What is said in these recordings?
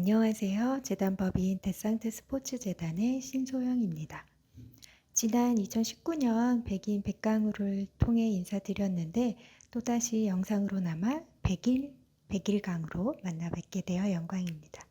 안녕하세요. 재단법인 데상트 스포츠 재단의 신소영입니다. 지난 2019년 백인 백강우를 통해 인사드렸는데 또다시 영상으로나마 100일 100일 강으로 만나 뵙게 되어 영광입니다.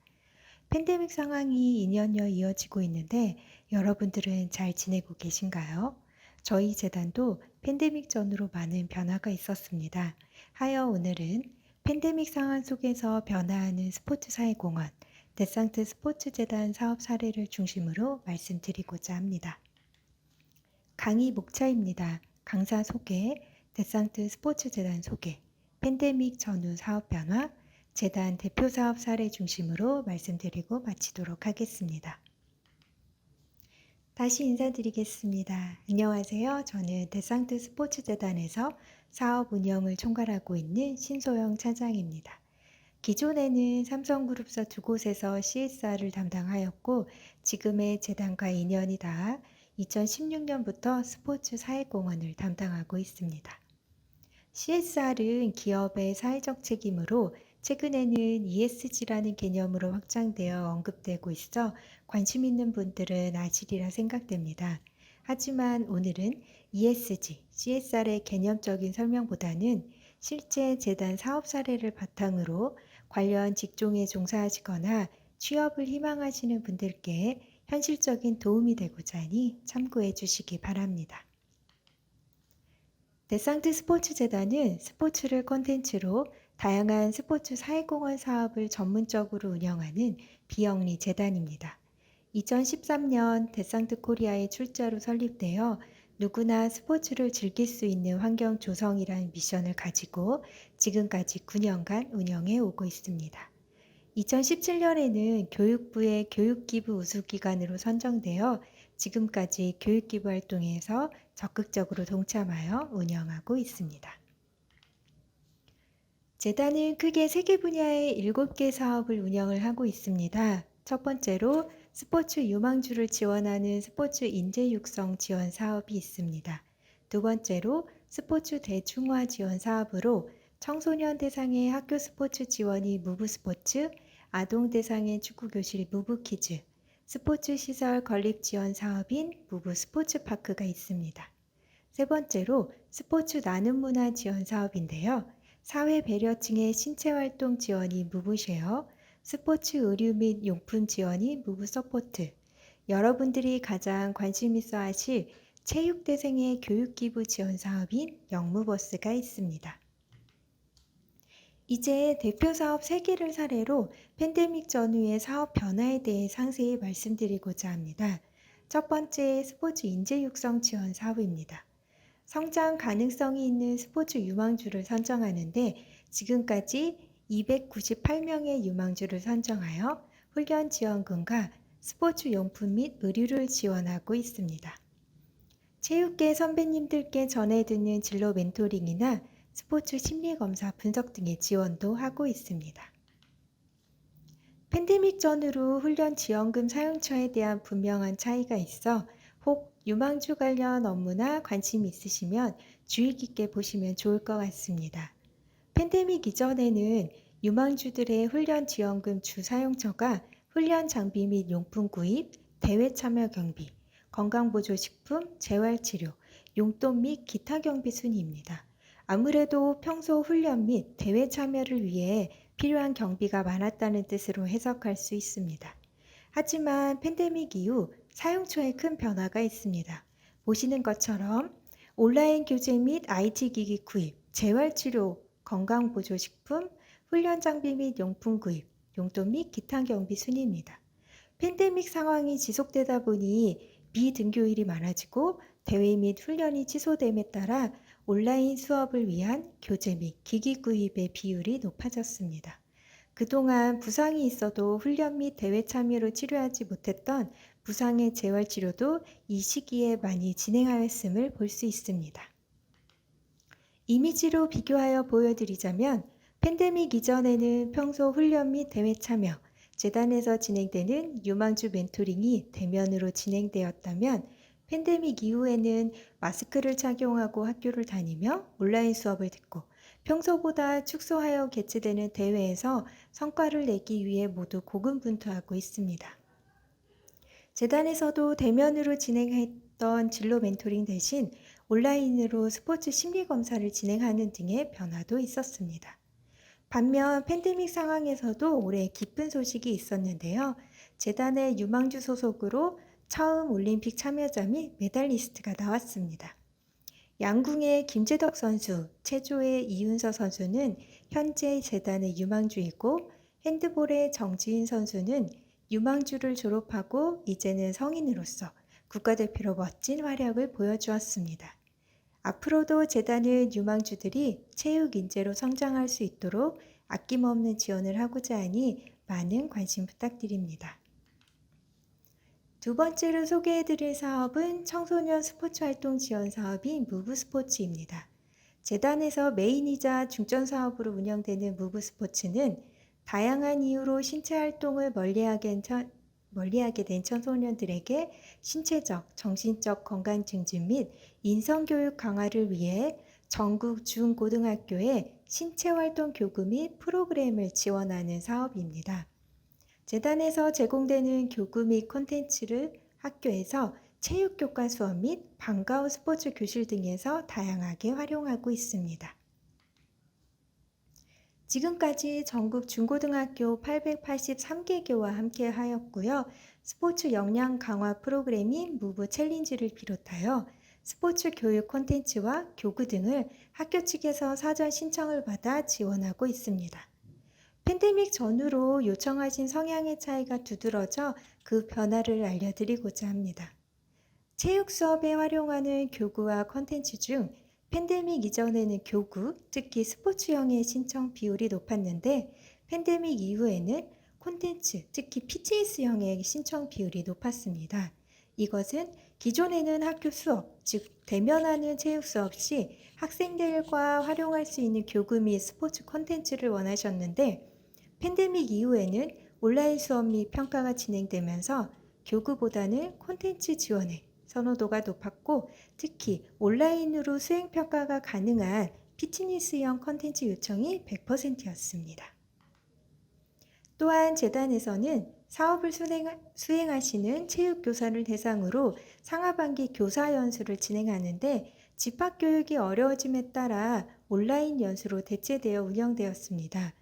팬데믹 상황이 2년여 이어지고 있는데 여러분들은 잘 지내고 계신가요? 저희 재단도 팬데믹 전후로 많은 변화가 있었습니다. 하여 오늘은 팬데믹 상황 속에서 변화하는 스포츠 사회 공헌, 데상트 스포츠 재단 사업 사례를 중심으로 말씀드리고자 합니다. 강의 목차입니다. 강사 소개, 데상트 스포츠 재단 소개, 팬데믹 전후 사업 변화, 재단 대표 사업 사례 중심으로 말씀드리고 마치도록 하겠습니다. 다시 인사드리겠습니다. 안녕하세요. 저는 데상트 스포츠 재단에서 사업 운영을 총괄하고 있는 신소영 차장입니다. 기존에는 삼성그룹사 두 곳에서 CSR을 담당하였고 지금의 재단과 인연이 다 2016년부터 스포츠 사회공헌을 담당하고 있습니다. CSR은 기업의 사회적 책임으로 최근에는 ESG라는 개념으로 확장되어 언급되고 있어 관심 있는 분들은 아시리라 생각됩니다. 하지만 오늘은 ESG, CSR의 개념적인 설명보다는 실제 재단 사업 사례를 바탕으로 관련 직종에 종사하시거나 취업을 희망하시는 분들께 현실적인 도움이 되고자 하니 참고해 주시기 바랍니다. 데상트 스포츠 재단은 스포츠를 콘텐츠로 다양한 스포츠 사회공헌 사업을 전문적으로 운영하는 비영리 재단입니다. 2013년 데상트 코리아의 출자로 설립되어 누구나 스포츠를 즐길 수 있는 환경 조성이라는 미션을 가지고 지금까지 9년간 운영해 오고 있습니다. 2017년에는 교육부의 교육기부 우수기관으로 선정되어 지금까지 교육기부 활동에서 적극적으로 동참하여 운영하고 있습니다. 재단은 크게 세개 분야의 7개 사업을 운영을 하고 있습니다. 첫 번째로 스포츠 유망주를 지원하는 스포츠 인재 육성 지원 사업이 있습니다. 두 번째로 스포츠 대중화 지원 사업으로 청소년 대상의 학교 스포츠 지원이 무브 스포츠, 아동 대상의 축구 교실 무브 키즈, 스포츠 시설 건립 지원 사업인 무브 스포츠 파크가 있습니다. 세 번째로 스포츠 나눔 문화 지원 사업인데요. 사회 배려층의 신체 활동 지원이 무브쉐어, 스포츠 의류 및 용품 지원이 무브 서포트, 여러분들이 가장 관심 있어 하실 체육대생의 교육기부 지원 사업인 영무버스가 있습니다. 이제 대표 사업 3개를 사례로 팬데믹 전후의 사업 변화에 대해 상세히 말씀드리고자 합니다. 첫 번째 스포츠 인재 육성 지원 사업입니다. 성장 가능성이 있는 스포츠 유망주를 선정하는데 지금까지 298명의 유망주를 선정하여 훈련 지원금과 스포츠 용품 및 의류를 지원하고 있습니다. 체육계 선배님들께 전해 듣는 진로 멘토링이나 스포츠 심리 검사 분석 등의 지원도 하고 있습니다. 팬데믹 전후로 훈련 지원금 사용처에 대한 분명한 차이가 있어 혹 유망주 관련 업무나 관심 있으시면 주의 깊게 보시면 좋을 것 같습니다. 팬데믹 이전에는 유망주들의 훈련 지원금 주 사용처가 훈련 장비 및 용품 구입, 대회 참여 경비, 건강보조식품, 재활치료, 용돈 및 기타 경비 순위입니다. 아무래도 평소 훈련 및 대회 참여를 위해 필요한 경비가 많았다는 뜻으로 해석할 수 있습니다. 하지만 팬데믹 이후 사용처에 큰 변화가 있습니다. 보시는 것처럼 온라인 교재 및 IT 기기 구입, 재활치료, 건강보조식품, 훈련 장비 및 용품 구입, 용돈 및 기타 경비 순입니다. 팬데믹 상황이 지속되다 보니 비등교일이 많아지고 대회 및 훈련이 취소됨에 따라 온라인 수업을 위한 교재 및 기기 구입의 비율이 높아졌습니다. 그동안 부상이 있어도 훈련 및 대회 참여로 치료하지 못했던 부상의 재활 치료도 이 시기에 많이 진행하였음을 볼 수 있습니다. 이미지로 비교하여 보여드리자면 팬데믹 이전에는 평소 훈련 및 대회 참여, 재단에서 진행되는 유망주 멘토링이 대면으로 진행되었다면 팬데믹 이후에는 마스크를 착용하고 학교를 다니며 온라인 수업을 듣고 평소보다 축소하여 개최되는 대회에서 성과를 내기 위해 모두 고군분투하고 있습니다. 재단에서도 대면으로 진행했던 진로 멘토링 대신 온라인으로 스포츠 심리 검사를 진행하는 등의 변화도 있었습니다. 반면 팬데믹 상황에서도 올해 기쁜 소식이 있었는데요. 재단의 유망주 소속으로 처음 올림픽 참여자 및 메달리스트가 나왔습니다. 양궁의 김재덕 선수, 체조의 이윤서 선수는 현재 재단의 유망주이고 핸드볼의 정지인 선수는 유망주를 졸업하고 이제는 성인으로서 국가대표로 멋진 활약을 보여주었습니다. 앞으로도 재단은 유망주들이 체육 인재로 성장할 수 있도록 아낌없는 지원을 하고자 하니 많은 관심 부탁드립니다. 두 번째로 소개해드릴 사업은 청소년 스포츠 활동 지원 사업인 무브 스포츠입니다. 재단에서 메인이자 중점 사업으로 운영되는 무브 스포츠는 다양한 이유로 신체 활동을 멀리하게, 멀리하게 된 청소년들에게 신체적, 정신적 건강 증진 및 인성교육 강화를 위해 전국 중고등학교에 신체활동 교구 및 프로그램을 지원하는 사업입니다. 재단에서 제공되는 교구 및 콘텐츠를 학교에서 체육교과 수업 및 방과후 스포츠 교실 등에서 다양하게 활용하고 있습니다. 지금까지 전국 중고등학교 883개교와 함께 하였고요. 스포츠 역량 강화 프로그램인 무브 챌린지를 비롯하여 스포츠 교육 콘텐츠와 교구 등을 학교 측에서 사전 신청을 받아 지원하고 있습니다. 팬데믹 전후로 요청하신 성향의 차이가 두드러져 그 변화를 알려드리고자 합니다. 체육 수업에 활용하는 교구와 콘텐츠 중 팬데믹 이전에는 교구, 특히 스포츠형의 신청 비율이 높았는데 팬데믹 이후에는 콘텐츠, 특히 PTS형의 신청 비율이 높았습니다. 이것은 기존에는 학교 수업, 즉 대면하는 체육 수업 시 학생들과 활용할 수 있는 교구 및 스포츠 콘텐츠를 원하셨는데 팬데믹 이후에는 온라인 수업 및 평가가 진행되면서 교구보다는 콘텐츠 지원에 선호도가 높았고 특히 온라인으로 수행평가가 가능한 피트니스형 컨텐츠 요청이 100%였습니다. 또한 재단에서는 사업을 수행 하시는 체육교사를 대상으로 상하반기 교사 연수를 진행하는데 집합교육이 어려워짐에 따라 온라인 연수로 대체되어 운영되었습니다.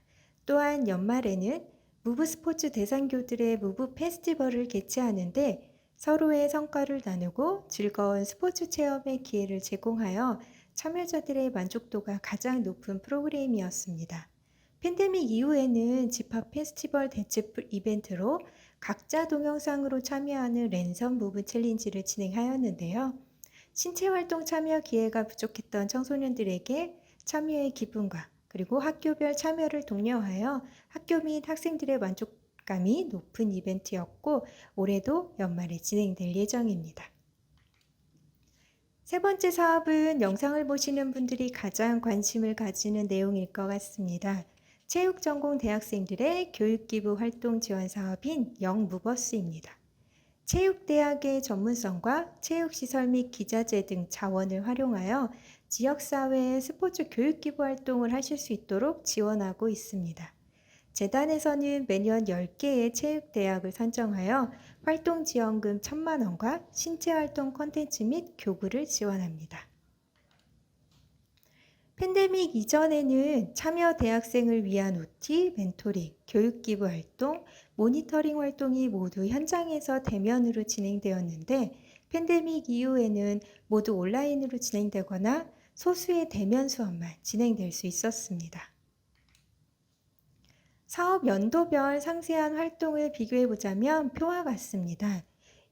또한 연말에는 무브 스포츠 대상교들의 무브 페스티벌을 개최하는데 서로의 성과를 나누고 즐거운 스포츠 체험의 기회를 제공하여 참여자들의 만족도가 가장 높은 프로그램이었습니다. 팬데믹 이후에는 집합 페스티벌 대체 이벤트로 각자 동영상으로 참여하는 랜선 무브 챌린지를 진행하였는데요. 신체 활동 참여 기회가 부족했던 청소년들에게 참여의 기쁨과 그리고 학교별 참여를 독려하여 학교 및 학생들의 만족 감이 높은 이벤트였고 올해도 연말에 진행될 예정입니다. 세 번째 사업은 영상을 보시는 분들이 가장 관심을 가지는 내용일 것 같습니다. 체육 전공 대학생들의 교육기부 활동 지원 사업인 영무버스입니다. 체육대학의 전문성과 체육시설 및 기자재 등 자원을 활용하여 지역사회의 스포츠 교육기부 활동을 하실 수 있도록 지원하고 있습니다. 재단에서는 매년 10개의 체육대학을 선정하여 활동지원금 1천만 원과 신체활동 콘텐츠 및 교구를 지원합니다. 팬데믹 이전에는 참여 대학생을 위한 OT, 멘토링, 교육기부 활동, 모니터링 활동이 모두 현장에서 대면으로 진행되었는데 팬데믹 이후에는 모두 온라인으로 진행되거나 소수의 대면 수업만 진행될 수 있었습니다. 사업 연도별 상세한 활동을 비교해 보자면 표와 같습니다.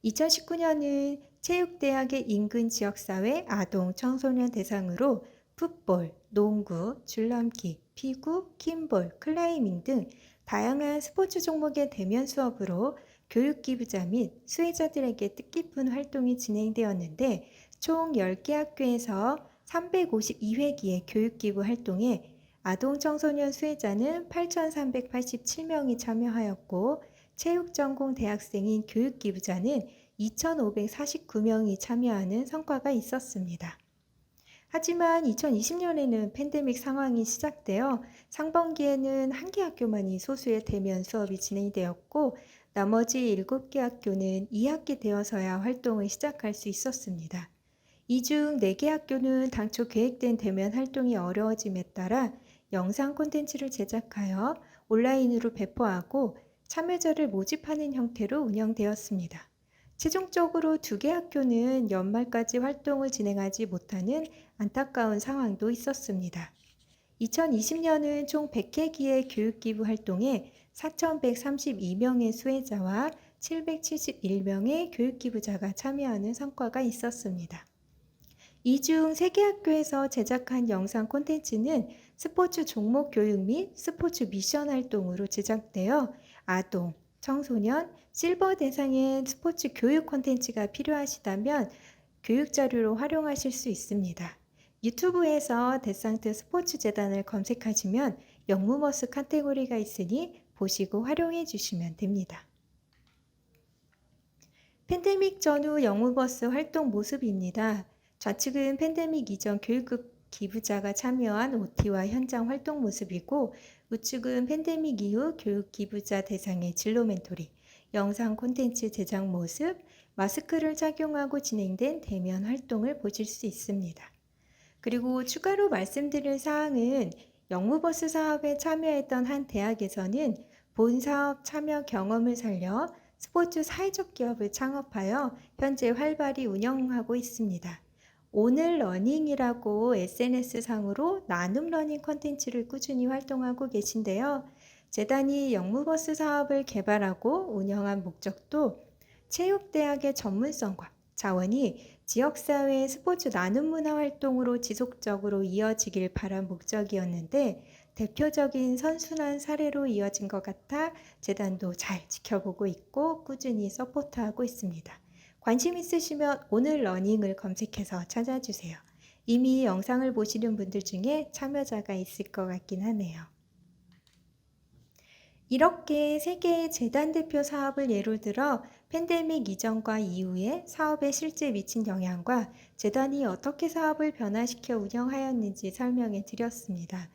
2019년은 체육대학의 인근 지역사회 아동 청소년 대상으로 풋볼, 농구, 줄넘기, 피구, 킴볼, 클라이밍 등 다양한 스포츠 종목의 대면 수업으로 교육기부자 및 수혜자들에게 뜻깊은 활동이 진행되었는데 총 10개 학교에서 352회기의 교육기부 활동에 아동 청소년 수혜자는 8,387명이 참여하였고 체육 전공 대학생인 교육 기부자는 2,549명이 참여하는 성과가 있었습니다. 하지만 2020년에는 팬데믹 상황이 시작되어 상반기에는 한 개 학교만이 소수의 대면 수업이 진행되었고 나머지 7개 학교는 2학기 되어서야 활동을 시작할 수 있었습니다. 이 중 4개 학교는 당초 계획된 대면 활동이 어려워짐에 따라 영상 콘텐츠를 제작하여 온라인으로 배포하고 참여자를 모집하는 형태로 운영되었습니다. 최종적으로 두 개 학교는 연말까지 활동을 진행하지 못하는 안타까운 상황도 있었습니다. 2020년은 총 100회 기의 교육기부 활동에 4,132명의 수혜자와 771명의 교육기부자가 참여하는 성과가 있었습니다. 이중 3개 학교에서 제작한 영상 콘텐츠는 스포츠 종목 교육 및 스포츠 미션 활동으로 제작되어 아동, 청소년, 실버 대상의 스포츠 교육 콘텐츠가 필요하시다면 교육 자료로 활용하실 수 있습니다. 유튜브에서 데상트 스포츠 재단을 검색하시면 영무머스 카테고리가 있으니 보시고 활용해 주시면 됩니다. 팬데믹 전후 영무버스 활동 모습입니다. 좌측은 팬데믹 이전 교육급 기부자가 참여한 OT와 현장 활동 모습이고 우측은 팬데믹 이후 교육 기부자 대상의 진로 멘토링, 영상 콘텐츠 제작 모습, 마스크를 착용하고 진행된 대면 활동을 보실 수 있습니다. 그리고 추가로 말씀드릴 사항은 영무버스 사업에 참여했던 한 대학에서는 본 사업 참여 경험을 살려 스포츠 사회적 기업을 창업하여 현재 활발히 운영하고 있습니다. 오늘 러닝이라고 SNS상으로 나눔 러닝 컨텐츠를 꾸준히 활동하고 계신데요. 재단이 영무버스 사업을 개발하고 운영한 목적도 체육대학의 전문성과 자원이 지역사회 스포츠 나눔 문화 활동으로 지속적으로 이어지길 바란 목적이었는데 대표적인 선순환 사례로 이어진 것 같아 재단도 잘 지켜보고 있고 꾸준히 서포트하고 있습니다. 관심 있으시면 오늘 러닝을 검색해서 찾아주세요. 이미 영상을 보시는 분들 중에 참여자가 있을 것 같긴 하네요. 이렇게 세계의 재단 대표 사업을 예로 들어 팬데믹 이전과 이후에 사업에 실제 미친 영향과 재단이 어떻게 사업을 변화시켜 운영하였는지 설명해 드렸습니다.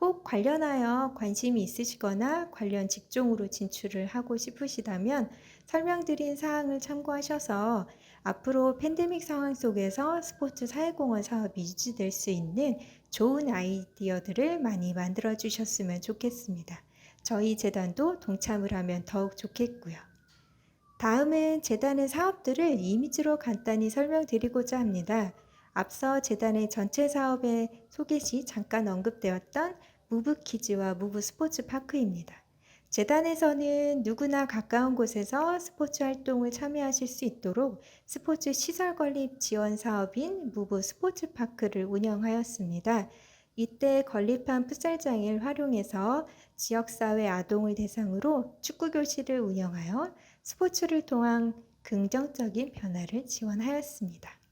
혹 관련하여 관심이 있으시거나 관련 직종으로 진출을 하고 싶으시다면 설명드린 사항을 참고하셔서 앞으로 팬데믹 상황 속에서 스포츠 사회공헌 사업이 유지될 수 있는 좋은 아이디어들을 많이 만들어 주셨으면 좋겠습니다. 저희 재단도 동참을 하면 더욱 좋겠고요. 다음은 재단의 사업들을 이미지로 간단히 설명드리고자 합니다. 앞서 재단의 전체 사업의 소개 시 잠깐 언급되었던 무브키즈와 무브 스포츠 파크입니다. 재단에서는 누구나 가까운 곳에서 스포츠 활동을 참여하실 수 있도록 스포츠 시설 건립 지원 사업인 무브 스포츠 파크를 운영하였습니다. 이때 건립한 풋살장을 활용해서 지역사회 아동을 대상으로 축구 교실을 운영하여 스포츠를 통한 긍정적인 변화를 지원하였습니다.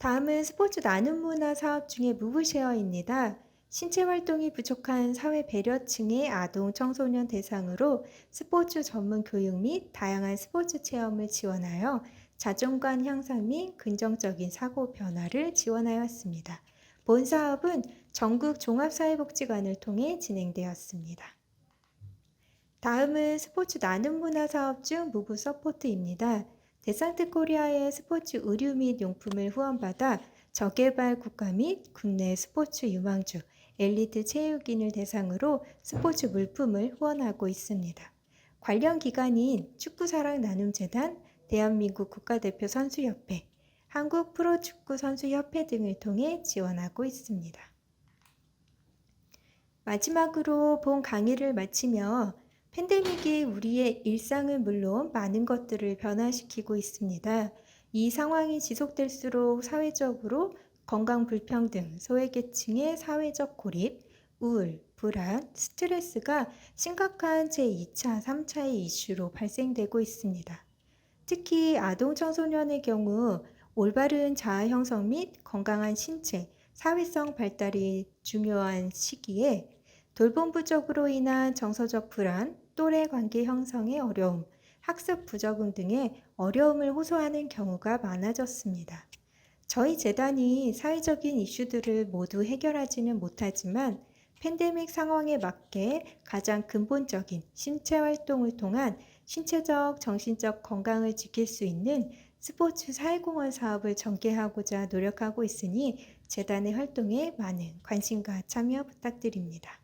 다음은 스포츠 나눔 문화 사업 중에 무브쉐어입니다. 신체 활동이 부족한 사회 배려층의 아동 청소년 대상으로 스포츠 전문 교육 및 다양한 스포츠 체험을 지원하여 자존감 향상 및 긍정적인 사고 변화를 지원하였습니다. 본 사업은 전국 종합사회복지관을 통해 진행되었습니다. 다음은 스포츠 나눔 문화 사업 중 무브 서포트입니다. 데산트 코리아의 스포츠 의류 및 용품을 후원받아 저개발 국가 및 국내 스포츠 유망주, 엘리트 체육인을 대상으로 스포츠 물품을 후원하고 있습니다. 관련 기관인 축구사랑 나눔재단, 대한민국 국가대표 선수협회, 한국 프로축구 선수협회 등을 통해 지원하고 있습니다. 마지막으로 본 강의를 마치며 팬데믹이 우리의 일상을 물론 많은 것들을 변화시키고 있습니다. 이 상황이 지속될수록 사회적으로 건강 불평등, 소외계층의 사회적 고립, 우울, 불안, 스트레스가 심각한 제2차, 3차의 이슈로 발생되고 있습니다. 특히 아동 청소년의 경우 올바른 자아 형성 및 건강한 신체, 사회성 발달이 중요한 시기에 돌봄 부족으로 인한 정서적 불안, 또래 관계 형성의 어려움, 학습 부적응 등의 어려움을 호소하는 경우가 많아졌습니다. 저희 재단이 사회적인 이슈들을 모두 해결하지는 못하지만 팬데믹 상황에 맞게 가장 근본적인 신체 활동을 통한 신체적, 정신적 건강을 지킬 수 있는 스포츠 사회공헌 사업을 전개하고자 노력하고 있으니 재단의 활동에 많은 관심과 참여 부탁드립니다.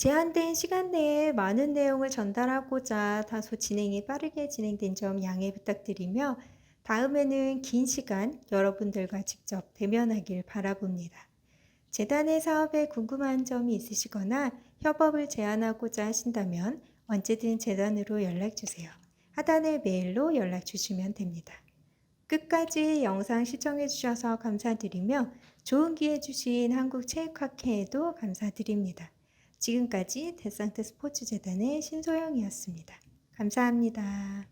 제한된 시간 내에 많은 내용을 전달하고자 다소 진행이 빠르게 진행된 점 양해 부탁드리며 다음에는 긴 시간 여러분들과 직접 대면하길 바라봅니다. 재단의 사업에 궁금한 점이 있으시거나 협업을 제안하고자 하신다면 언제든 재단으로 연락 주세요. 하단의 메일로 연락 주시면 됩니다. 끝까지 영상 시청해 주셔서 감사드리며 좋은 기회 주신 한국체육학회에도 감사드립니다. 지금까지 데상트 스포츠 재단의 신소영이었습니다. 감사합니다.